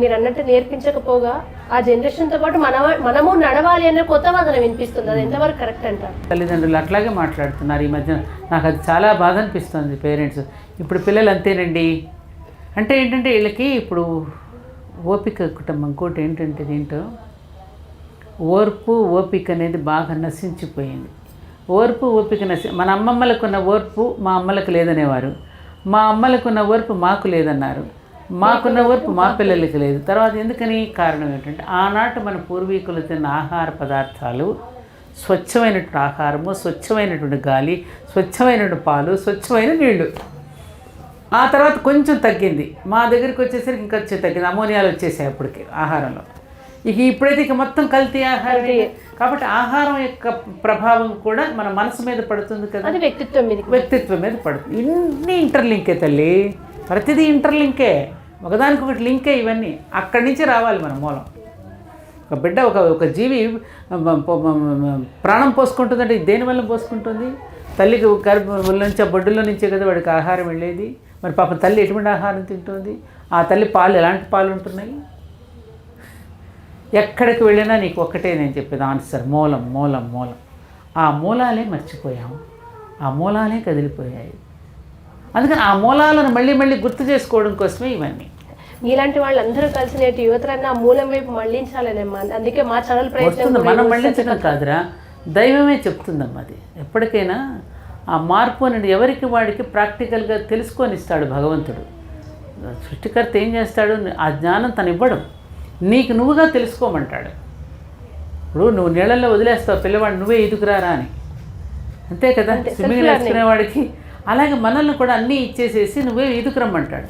మీరు అన్నట్టు నేర్పించకపోగా ఆ జనరేషన్తో పాటు మన మనము నడవాలి అనే కొత్త వాదన వినిపిస్తుంది. అది ఎంతవరకు కరెక్ట్ అంటారు? తల్లిదండ్రులు అట్లాగే మాట్లాడుతున్నారు ఈ మధ్య నాకు అది చాలా బాధ అనిపిస్తుంది పేరెంట్స్. ఇప్పుడు పిల్లలు అంతేనండి. అంటే ఏంటంటే వీళ్ళకి ఇప్పుడు ఓపిక కుటుంబం ఇంకోటి ఏంటంటే దీంట్లో ఓర్పు ఓపిక అనేది బాగా నశించిపోయింది. ఓర్పు ఓపిక నశి మన అమ్మమ్మలకు ఉన్న ఓర్పు మా అమ్మలకు లేదనేవారు. మా అమ్మలకు ఉన్న ఓర్పు మాకు లేదన్నారు. మాకున్న ఓర్పు మా పిల్లలకి లేదు. తర్వాత ఎందుకని కారణం ఏంటంటే ఆనాటి మన పూర్వీకులు తిన్న ఆహార పదార్థాలు స్వచ్ఛమైనటువంటి ఆహారము స్వచ్ఛమైనటువంటి గాలి స్వచ్ఛమైనటువంటి పాలు స్వచ్ఛమైన నీళ్ళు. ఆ తర్వాత కొంచెం తగ్గింది. మా దగ్గరికి వచ్చేసరికి ఇంకా తగ్గింది. అమోనియాలు వచ్చేసాయి అప్పటికి ఆహారంలో. ఇక ఇప్పుడైతే ఇక మొత్తం కల్తీ ఆహారం కాబట్టి ఆహారం యొక్క ప్రభావం కూడా మన మనసు మీద పడుతుంది కదా. వ్యక్తిత్వం మీదకి వ్యక్తిత్వం మీద పడుతుంది. ఇన్ని ఇంటర్లింకే తల్లి. ప్రతిదీ ఇంటర్లింకే ఒకదానికొకటి లింకే ఇవన్నీ. అక్కడి నుంచి రావాలి మన మూలం. ఒక బిడ్డ ఒక ఒక జీవి ప్రాణం పోసుకుంటుందంటే దేనివల్ల పోసుకుంటుంది? తల్లికి గర్భం నుంచి ఆ బొడ్డులో నుంచే కదా వాడికి ఆహారం వెళ్ళేది? మరి పాపం తల్లి ఎటువంటి ఆహారం తింటుంది? ఆ తల్లి పాలు ఎలాంటి పాలు ఉంటున్నాయి? ఎక్కడికి వెళ్ళినా నీకు ఒక్కటే నేను చెప్పేది ఆన్సర్ మూలం మూలం మూలం. ఆ మూలాలే మర్చిపోయాము. ఆ మూలాలే కదిలిపోయాయి. అందుకని ఆ మూలాలను మళ్ళీ మళ్ళీ గుర్తు చేసుకోవడం కోసమే ఇవన్నీ. మీలాంటి వాళ్ళందరూ కలిసి నేటి యువతరాన్ని ఆ మూలం వైపు మళ్ళించాలనేమ్మా అందుకే మా ఛానల్ ప్రయత్నం మనం మళ్ళించడం కాదురా. దైవమే చెప్తుందమ్మా అది. ఎప్పటికైనా ఆ మార్పు అనేది ఎవరికి వాడికి ప్రాక్టికల్గా తెలుసుకొని ఇస్తాడు భగవంతుడు. సృష్టికర్త ఏం చేస్తాడు? ఆ జ్ఞానం తను ఇవ్వడం నీకు నువ్వుగా తెలుసుకోమంటాడు. ఇప్పుడు నువ్వు నీళ్ళల్లో వదిలేస్తావు పిల్లవాడు నువ్వే ఈదుకురారా అని. అంతే కదా? స్విమ్మింగ్ నేర్చుకునేవాడికి అలాగే మనల్ని కూడా అన్నీ ఇచ్చేసేసి నువ్వే ఈదుకురమ్మంటాడు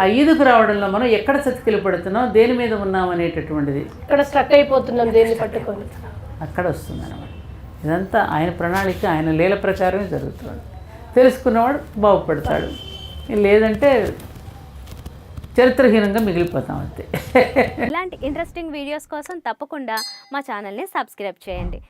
ఆ ఈదుకు రావడంలో మనం ఎక్కడ చతికిలు పడుతున్నాం దేని మీద ఉన్నాం అనేటటువంటిది. ఇక్కడ స్ట్రక్ అయిపోతున్నాం దేన్ని పట్టుకొని. అక్కడ వస్తుంది అనమాట ఇదంతా ఆయన ప్రణాళిక ఆయన లీల ప్రకారమే జరుగుతుంది. తెలుసుకున్నవాడు బాగుపడతాడు. లేదంటే చరిత్రహీనంగా మిగిలిపోతాం అంతే. ఇలాంటి ఇంట్రెస్టింగ్ వీడియోస్ కోసం తప్పకుండా మా ఛానల్ని సబ్స్క్రైబ్ చేయండి.